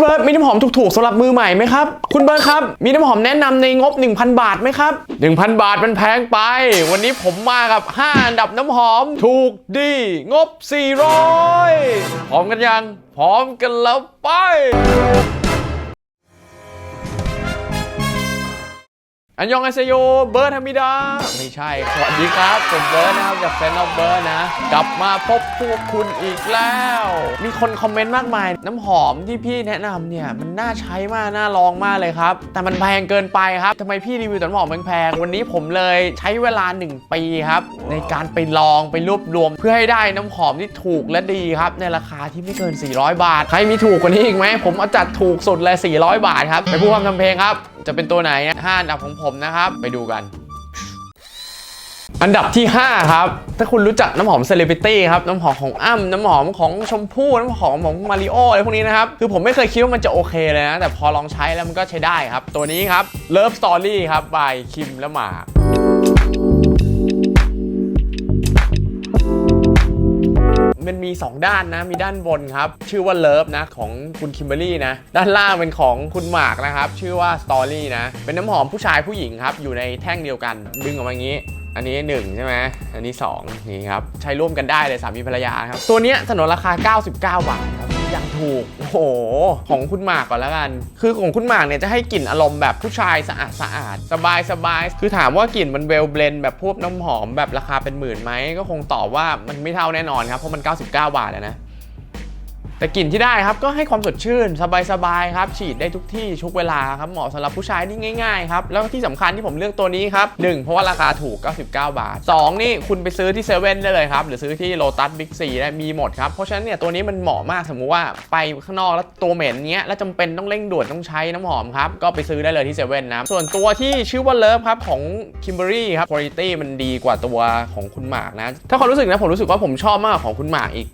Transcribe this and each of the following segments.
เบิร์ดมีน้ำหอมถูกๆสำหรับมือใหม่ไหมครับ คุณเบิร์ดครับ มีน้ำหอมแนะนำในงบ 1,000 บาทไหมครับ 1,000 บาทมันแพงไป วันนี้ผมมากับ 5 อันดับน้ำหอมถูกดี งบ 400พร้อมกันยัง พร้อมกันแล้วไป อันยองอาเซโยเบิร์ดฮามิดา ไม่ใช่ สวัสดีครับ ผมเบิร์ดนะครับจากเซนอ f เบิร์ดนะ กลับมาพบพวกคุณอีกแล้ว มีคนคอมเมนต์มากมาย น้ำหอมที่พี่แนะนำเนี่ย มันน่าใช้มาก น่าลองมากเลยครับ แต่มันแพงเกินไปครับทำไมพี่รีวิวแต่น้ำหอมแพงๆวันนี้ผมเลยใช้เวลา 1 ปีครับ ในการไปลองไปรวบรวม เพื่อให้ได้น้ำหอมที่ถูกและดีครับ ในราคาที่ไม่เกิน 400 บาท ใครมีถูกกว่านี้อีกไหมผมเอาจัดถูกสุดเลย400 บาทครับไปพูดคำทำเพลงครับ จะเป็นตัวไหนนะห้าอันดับของผมนะครับ ไปดูกัน อันดับที่ 5 ครับ ถ้าคุณรู้จักน้ำหอมเซเลบริตี้ครับ น้ำหอมของอ้ำน้ำหอมของชมพู่ น้ำหอมของมาริโออะไรพวกนี้นะครับ คือผมไม่เคยคิดว่ามันจะโอเคเลยนะ แต่พอลองใช้แล้วมันก็ใช้ได้ครับ ตัวนี้ครับ Love Story ครับ by คิมและหมาก มันมี 2 ด้านนะ มีด้านบนครับ ชื่อว่าเลิฟนะของคุณคิมเบอรี่นะ ด้านล่างเป็นของคุณหมากนะครับ ชื่อว่าสตอรี่นะ เป็นน้ำหอมผู้ชายผู้หญิงครับ อยู่ในแท่งเดียวกัน ดึงออกมาอย่างนี้อันนี้ 1 ใช่ไหม อันนี้ 2 นี่ครับ ใช้ร่วมกันได้เลยสามีภรรยาครับ ตัวเนี้ยสนนราคา 99 บาทครับ อย่างถูก โอ้โห ของคุณหมากก่อนแล้วกัน คือของคุณหมากเนี่ยจะให้กลิ่นอารมณ์แบบผู้ชายสะอาดสะอาดสบายสบายคือถามว่ากลิ่นมันเวลเบลนแบบพวกน้ำหอมแบบราคาเป็นหมื่นไหมก็คงตอบว่ามันไม่เท่าแน่นอนครับเพราะมัน 99 บาทแล้วนะ แต่กลิ่นที่ได้ครับก็ให้ความสดชื่น สบายๆครับ ฉีดได้ทุกที่ทุกเวลาครับเหมาะสำหรับผู้ชายที่ง่ายๆครับแล้วที่สำคัญที่ผมเลือกตัวนี้ครับ1เพราะว่าราคาถูก 99 บาท 2 นี่คุณไปซื้อที่เซเว่นได้เลยครับ หรือซื้อที่โ o ตัสบิ๊กซีได้มีหมดครับเพราะฉะนั้นเนี่ยตัวนี้มันเหมาะมากสมมุติว่าไปข้างนอกแล้วตัวเหม็นเงี้ยแล้วจำเป็นต้องเร่งด่วนต้องใช้น้ำหอมครับก็ไปซื้อได้เลยที่เซเว่นนะส่วนตัวที่ชื่อว่าเลิฟครับของคิมเบอรี่ครับคุณภาพมันดีกว่าตัวของคุณหมากนะถ้าความรู้สึกนะผมรู้สึกว่าผมชอบมากของคุณหมากอีก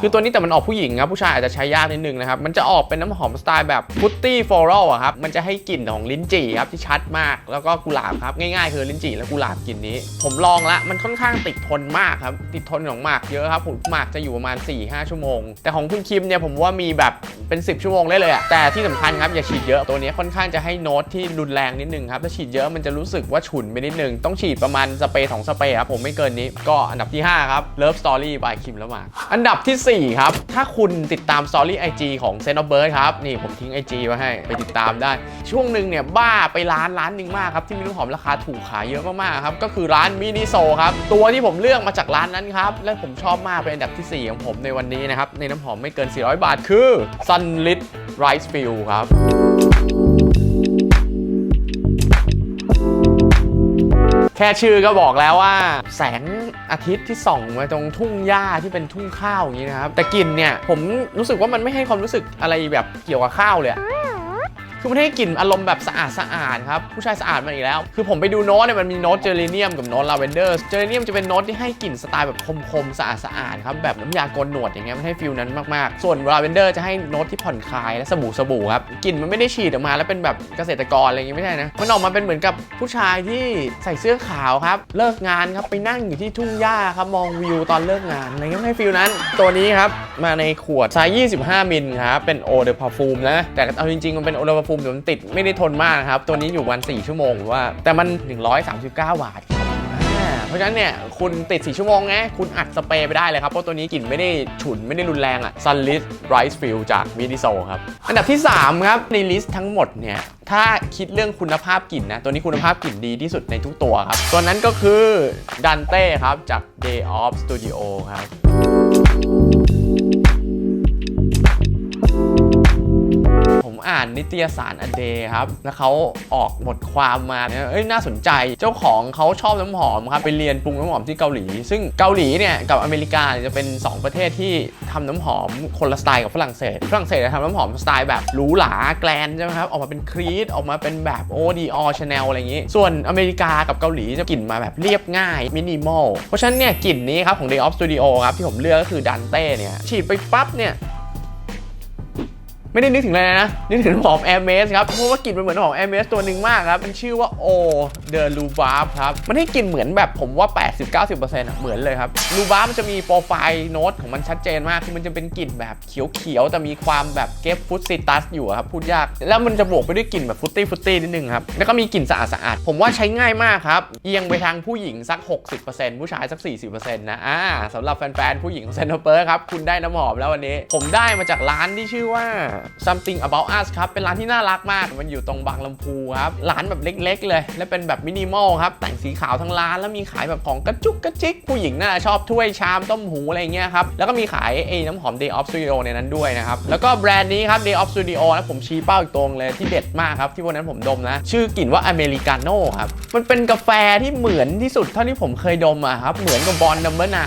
คือตัวนี้แต่มันออกผู้หญิงครับ ผู้ชายอาจจะใช้ยากนิดนึงนะครับ มันจะออกเป็นน้ำหอมสไตล์แบบฟุตตี้ฟลอรัลอะครับ มันจะให้กลิ่นของลิ้นจี่ครับที่ชัดมาก แล้วก็กุหลาบครับ ง่ายๆ คือลิ้นจี่และกุหลาบกลิ่นนี้ ผมลองละ มันค่อนข้างติดทนมากครับ ติดทนของหมากเยอะครับผมหมากจะอยู่ประมาณ 4-5 ชั่วโมง แต่ของคุณคิมเนี่ยผมว่ามีแบบเป็น 10 ชั่วโมงได้เลยอะแต่ที่สำคัญครับอย่าฉีดเยอะ ตัวนี้ค่อนข้างจะให้โน้ตที่รุนแรงนิดนึงครับ ถ้าฉีดเยอะมันจะรู้สึกว่าฉุนไปนิดนึง ต้องฉีดประมาณสเปรย์สองสเปรย์ครับผมไม่เกินนี้ ก็อันดับที่ห้าครับ Love Story by คิมและหมากอันดับทีสี่ 4 ครับ ถ้าคุณติดตาม Story IG ของ s e n o b i r d ครับ นี่ผมทิ้ง IG ไว้ให้ไปติดตามได้ ช่วงหนึ่งเนี่ยบ้าไปร้านร้านหนึ่งมากครับ ที่มีน้ำหอมราคาถูกขายเยอะมากๆครับ ก็คือร้านมินิโซครับ ตัวที่ผมเลือกมาจากร้านนั้นครับ และผมชอบมากเป็นอันดับทีสี่4 ของผมในวันนี้นะครับ ในน้ำหอมไม่เกิน 400 บาทคือ Sunlit Rice Field ครับ ค่ชื่อก็บอกแล้วว่า แสงอาทิตย์ที่ส่องมาตรงทุ่งหญ้าที่เป็นทุ่งข้าวอย่างนี้นะครับแต่กลิ่นเนี่ยผมรู้สึกว่ามันไม่ให้ความรู้สึกอะไรแบบเกี่ยวกับข้าวเลยอะ คือมันให้กลิ่นอารมณ์แบบสะอาดสะอาดครับ ผู้ชายสะอาดมาอีกแล้ว คือผมไปดูโน้ตเนี่ยมันมีโน้ตเจอเรเนียมกับโน้ตลาเวนเดอร์เจอเรเนียมจะเป็นโน้ตที่ให้กลิ่นสไตล์แบบคมๆสะอาดสะอาดครับแบบน้ำยาโกนหนวดอย่างเงี้ยมันให้ฟิลนั้นมากๆ ส่วนลาเวนเดอร์จะให้โน้ตที่ผ่อนคลายและสบู่สบู่ครับกลิ่นมันไม่ได้ฉีดออกมาแล้วเป็นแบบเกษตรกรอะไรอย่างงี้ไม่ใช่นะมันออกมาเป็นเหมือนกับผู้ชายที่ใส่เสื้อขาวครับเลิกงานครับไปนั่งอยู่ที่ทุ่งหญ้าครับมองวิวตอนเลิกงานอะไรเงี้ยให้ฟิลนั้น ตัวนี้ครับมาในขวดไซส์25มิลครับเป็นโอเดอร์พาฟูมนะแต่เอาจริงๆมันเป็นโอเดอร์พาฟูมแต่มันติดไม่ได้ทนมากนะครับ ตัวนี้อยู่วัน 4 ชั่วโมงหรือว่า แต่มัน 139บาทครับอ่าเพราะฉะนั้นเนี่ยคุณติด 4 ชั่วโมงไงคุณอัดสเปรย์ไปได้เลยครับ เพราะตัวนี้กลิ่นไม่ได้ฉุนไม่ได้รุนแรงอะ Sunlit Rice Field จาก v i d i s o ครับ อันดับที่ 3 ครับ ในลิสต์ทั้งหมดเนี่ยถ้าคิดเรื่องคุณภาพกลิ่นนะ ตัวนี้คุณภาพกลิ่นดีที่สุดในทุกตัวครับ ตัวนั้นก็คือ Dante ครับจาก Day of Studio ครับ อ่านนิตยสารอเดย์ครับ แล้วเขาออกบทความมาเนี่ยเอ้ยน่าสนใจ เจ้าของเขาชอบน้ำหอมครับ ไปเรียนปรุงน้ำหอมที่เกาหลี ซึ่งเกาหลีเนี่ยกับอเมริกาจะเป็น 2 ประเทศที่ทำน้ำหอมคนละสไตล์กับฝรั่งเศส ฝรั่งเศสจะทำน้ำหอมสไตล์แบบหรูหราแกลนใช่ไหมครับ ออกมาเป็นครีดออกมาเป็นแบบโอดีออชาแนลอะไรอย่างนี้ ส่วนอเมริกากับเกาหลีจะกลิ่นมาแบบเรียบง่ายมินิมอล เพราะฉะนั้นเนี่ยกลิ่นนี้ครับของ Day of Studio ครับที่ผมเลือกก็คือดันเต้เนี่ยฉีดไปปั๊บเนี่ย ไม่ได้นึกถึงอะไรนะ นึกถึงหอม a i r m e s ครับ เพราะว่ากลิ่นมันเหมือนหอม a i r m e s ตัวหนึ่งมากครับ มันชื่อว่า O The l u b a r b ครับ มันให้กลิ่นเหมือนแบบผมว่า 80-90%อะเหมือนเลยครับ l u b a r b มันจะมีโปรไฟล์โน้ตของมันชัดเจนมาก คือมันจะเป็นกลิ่นแบบเขียวๆ แต่มีความแบบเกฟฟุตซิตัสอยู่ครับ พูดยาก แล้วมันจะบวกไปด้วยกลิ่นแบบฟุตตี้ฟุตตี้นิดนึงครับ แล้วก็มีกลิ่นสะอาดสะอาดๆผมว่าใช้ง่ายมากครับ เอียงไปทางผู้หญิงสัก 60%ผู้ชายสัก 40%นะ อ่าสำหรับแฟนๆ ผู้หญิงของเซนเปอร์ครับ คุณได้น้ำหอมแล้ววันนี้ ผมได้มาจากร้านที่ชื่อว่า something about us ครับ เป็นร้านที่น่ารักมาก มันอยู่ตรงบางลำพูครับ ร้านแบบเล็ก ๆ เลย และเป็นแบบมินิมอลครับ แต่งสีขาวทั้งร้าน แล้วมีขายแบบของกระจุกกระจิก ผู้หญิงน่าจะชอบถ้วยชามต้มหูอะไรเงี้ยครับ แล้วก็มีขายไอ้น้ำหอม Day of Studio ในนั้นด้วยนะครับ แล้วก็แบรนด์นี้ครับ Day of Studio นะผมชี้เป้าอีกตรงเลยที่เด็ดมากครับที่วันนั้นผมดมนะ ชื่อกลิ่นว่าอเมริกาโน่ครับ มันเป็นกาแฟที่เหมือนที่สุดเท่าที่ผมเคยดมอะครับ เหมือนกับบอลนัมเบอร์น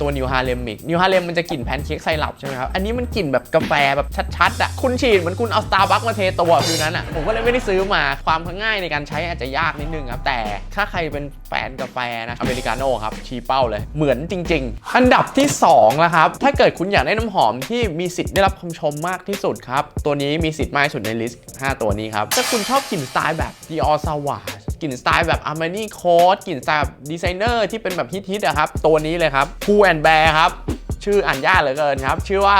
ตัวนิวฮาเลมอีกนิวฮาเลมมันจะกลิ่นแพนเค้กไซรัปใช่ไหมครับ อันนี้มันกลิ่นแบบกาแฟแบบชัดๆอะคุณฉีดเหมือนคุณเอาสตาร์บัคมาเทตัวฟิวนั้นอะผมก็เลยไม่ได้ซื้อมาความง่ายในการใช้อาจจะยากนิดนึงครับ แต่ถ้าใครเป็นแฟนกาแฟนะอเมริกาโน่ครับชี้เป้าเลยเหมือนจริง ๆ อันดับที่2แล้วครับถ้าเกิดคุณอยากได้น้ำหอมที่มีสิทธิ์ได้รับคำชมมากที่สุดครับตัวนี้มีสิทธิ์มากที่สุดในลิสต์5ตัวนี้ครับถ้าคุณชอบกลิ่นสไตล์แบบ Dior Sauvage กลิ่นสไตล์แบบ Armani Coat กลิ่นสไตล์แบบดีไซเนอร์ที่เป็นแบบฮิตๆอะครับตัวนี้เลยครับ Pull and Bear ครับชื่ออ่านยากเหลือเกินครับ ชื่อว่า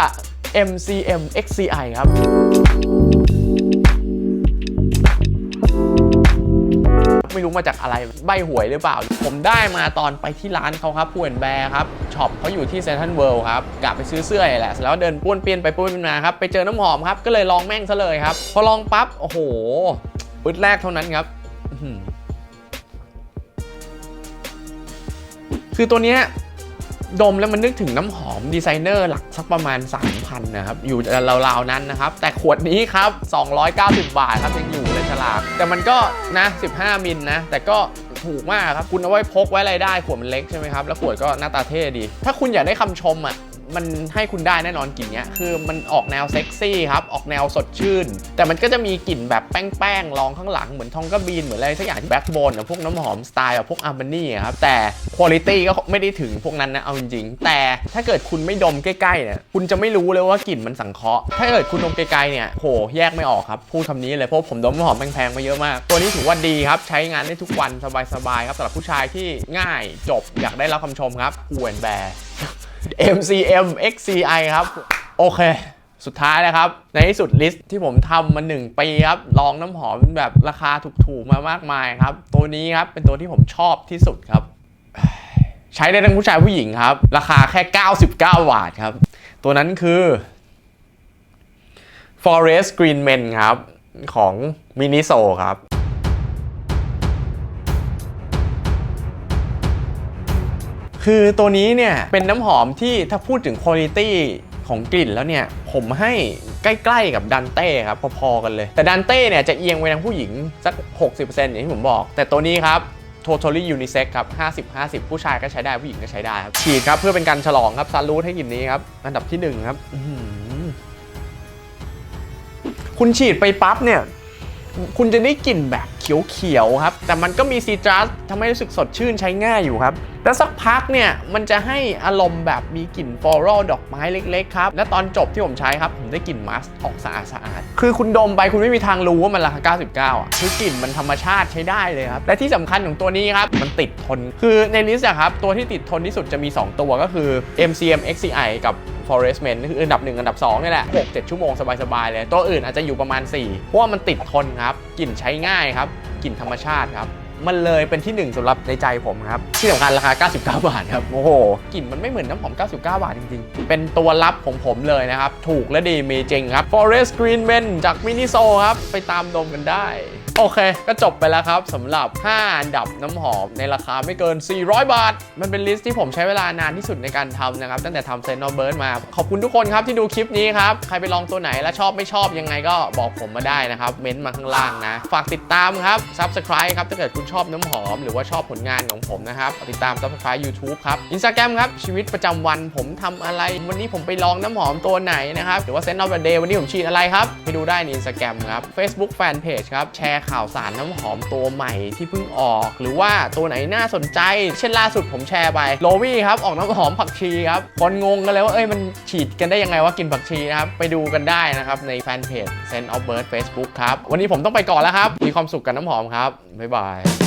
MCM XCI ครับไม่รู้มาจากอะไรใบหวยหรือเปล่า ผมได้มาตอนไปที่ร้านเขาครับพูนแบร์ครับช็อปเขาอยู่ที่เซนทรัลเวิลด์ครับกะไปซื้อเสื้อแหละเสร็จแล้วเดินป้วนเปี้ยนไปป้วนเปี้ยนมาครับ ไปเจอน้ำหอมครับ ก็เลยลองแม่งซะเลยครับ พอลองปั๊บ โอ้โหอึดแรกเท่านั้นครับคือตัวเนี้ย ดมแล้วมันนึกถึงน้ำหอมดีไซเนอร์หลักสักประมาณ 3,000นะครับ อยู่ราวๆนั้นนะครับ แต่ขวดนี้ครับ 290 บาทครับยังอยู่เลยฉลาก แต่มันก็นะ 15 มิลนะแต่ก็ถูกมากครับ คุณเอาไว้พกไว้อะไรได้ ขวดมันเล็กใช่ไหมครับ แล้วขวดก็หน้าตาเท่ดี ถ้าคุณอยากได้คำชมอะ มันให้คุณได้แน่นอนกลิ่นเนี้ยคือมันออกแนวเซ็กซี่ครับออกแนวสดชื่น แต่มันก็จะมีกลิ่นแบบแป้งๆรองข้างหลังเหมือนทองกระบีนเหมือนอะไรสักอย่างที่แบ็กโบนพวกน้ำหอมสไตล์แบบพวกอาร์มานี่ครับแต่คุณภาพก็ไม่ได้ถึงพวกนั้นนะเอาจริงๆแต่ถ้าเกิดคุณไม่ดมใกล้ๆเนี่ยคุณจะไม่รู้เลยว่ากลิ่นมันสังเคราะห์ถ้าเกิดคุณดมไกลๆเนี่ยโหแยกไม่ออกครับพูดคำนี้เลยเพราะผมดมน้ำหอมแพงๆมาเยอะมาก ตัวนี้ถือว่าดีครับใช้งานได้ทุกวันสบายๆครับสำหรับผู้ชายที่ง่ายจบอยากได้รับคำชมครับอวนแบร์ MCM XCI ครับ โอเค สุดท้ายนะครับ ในที่สุดลิสต์ที่ผมทำมา1ปีครับ ลองน้ำหอมแบบราคาถูกๆมามากมายครับ ตัวนี้ครับ เป็นตัวที่ผมชอบที่สุดครับ ใช้ได้ทั้งผู้ชายผู้หญิงครับ ราคาแค่ 99 บาทครับ ตัวนั้นคือ Forest Green Men ครับ ของ Miniso ครับ คือตัวนี้เนี่ยเป็นน้ำหอมที่ถ้าพูดถึงคุณภาพของกลิ่นแล้วเนี่ยผมให้ใกล้ๆกับดันเต้ครับพอๆกันเลย แต่ดันเต้เนี่ยจะเอียงไปทางผู้หญิงสัก 60%อย่างที่ผมบอก แต่ตัวนี้ครับ totally unisex ครับ 50 50 ผู้ชายก็ใช้ได้ผู้หญิงก็ใช้ได้ครับฉีดครับเพื่อเป็นการฉลองครับซาลูดให้กลิ่นนี้ครับ อันดับที่ 1 ครับคุณฉีดไปปั๊บเนี่ยคุณจะได้กลิ่นแบบเขียวๆครับ แต่มันก็มีซีตรัสทำให้รู้สึกสดชื่นใช้ง่ายอยู่ครับ แล้วสักพักเนี่ยมันจะให้อารมณ์แบบมีกลิ่นฟลอรัลดอกไม้เล็กๆครับ และตอนจบที่ผมใช้ครับ ผมได้กลิ่นมัสก์ออกสะอาดๆคือคุณดมไปคุณไม่มีทางรู้ว่ามันราคา 99 อะ คือกลิ่นมันธรรมชาติใช้ได้เลยครับ และที่สำคัญของตัวนี้ครับ มันติดทน คือในลิสต์อะครับ ตัวที่ติดทนที่สุดจะมี 2 ตัวก็คือ MCM XCI กับ Forest Men คืออันดับ 1 อันดับ2นี่แหละ 6-7 ชั่วโมงสบาย ๆ เลย ตัวอื่นอาจจะอยู่ประมาณ 4 เพราะว่ามันติดทนครับกลิ่นใช้ง่ายครับกลิ่นธรรมชาติครับ มันเลยเป็นที่1สำหรับในใจผมครับ ที่สำคัญราคา 99 บาทครับ โอ้โห กลิ่นมันไม่เหมือนน้ำหอม 99 บาทจริงๆ เป็นตัวลับของผมเลยนะครับ ถูกและดีมีจริงครับ Forest Green Men จาก Miniso ครับ ไปตามดมกันได้ โอเค ก็จบไปแล้วครับสำหรับ 5 อันดับน้ำหอมในราคาไม่เกิน 400 บาท มันเป็นลิสต์ที่ผมใช้เวลานานที่สุดในการทำนะครับ ตั้งแต่ทำเซนต์เบิร์ดมา ขอบคุณทุกคนครับที่ดูคลิปนี้ครับ ใครไปลองตัวไหนและชอบไม่ชอบยังไงก็บอกผมมาได้นะครับ เม้นต์มาข้างล่างนะ ฝากติดตามครับ Subscribe ครับถ้าเกิดคุณชอบน้ำหอม หรือว่าชอบผลงานของผมนะครับ ติดตาม Subscribe YouTube ครับ Instagram ครับ ชีวิตประจำวันผมทำอะไร วันนี้ผมไปลองน้ำหอมตัวไหนนะครับ หรือว่า Scent of the Day วันนี้ผมฉีดอะไรครับ ไปดูได้ใน Instagram ครับ Facebook Fanpage ครับ แชร์ข่าวสารน้ำหอมตัวใหม่ที่เพิ่งออก หรือว่าตัวไหนน่าสนใจ เช่นล่าสุดผมแชร์ไปโลวี่ครับออกน้ำหอมผักชีครับคนงงกันเลยว่าเอ้ยมันฉีดกันได้ยังไงว่ากินผักชีนะครับไปดูกันได้นะครับในแฟนเพจ Sense of Bird Facebook ครับวันนี้ผมต้องไปก่อนแล้วครับ มีความสุขกับน้ำหอมครับ บ๊ายบาย